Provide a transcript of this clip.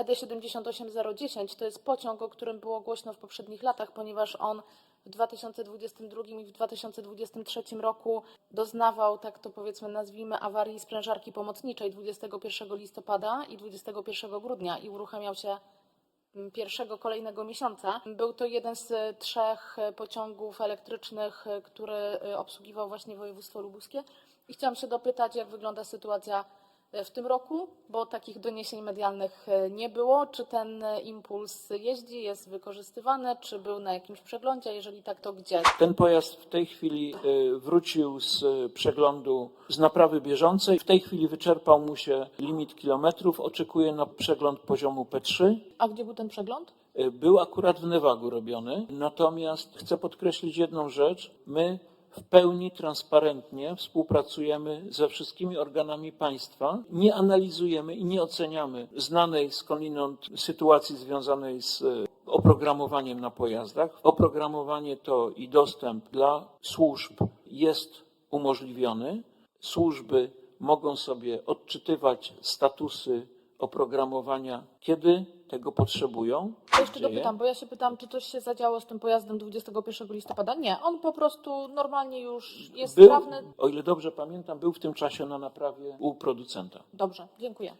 E ED78010 to jest pociąg, o którym było głośno w poprzednich latach, ponieważ on w 2022 i w 2023 roku doznawał, tak to powiedzmy nazwijmy, awarii sprężarki pomocniczej 21 listopada i 21 grudnia i uruchamiał się pierwszego kolejnego miesiąca. Był to jeden z trzech pociągów elektrycznych, e, który e, obsługiwał właśnie województwo lubuskie. I chciałam się dopytać, jak wygląda sytuacja w tym roku, bo takich doniesień medialnych e, nie było. Czy ten e, impuls jeździ, jest wykorzystywany, czy był na jakimś przeglądzie? Jeżeli tak, to gdzie? Ten pojazd w tej chwili y, wrócił z przeglądu z naprawy bieżącej. W tej chwili wyczerpał mu się limit kilometrów. Oczekuje na przegląd poziomu P3. A gdzie był ten przegląd? Był akurat w Newagu robiony. Natomiast chcę podkreślić jedną rzecz. My w pełni transparentnie współpracujemy ze wszystkimi organami państwa. Nie analizujemy i nie oceniamy znanej skądinąd sytuacji związanej z y, oprogramowaniem na pojazdach. Oprogramowanie to i dostęp dla służb jest umożliwiony. Służby mogą sobie odczytywać statusy oprogramowania, kiedy tego potrzebują. To jeszcze dopytam, bo ja się pytam, czy coś się zadziało z tym pojazdem 21 listopada? Nie, on po prostu normalnie już jest Był, sprawny. o ile dobrze pamiętam, był w tym czasie na naprawie u producenta. Dobrze, dziękuję.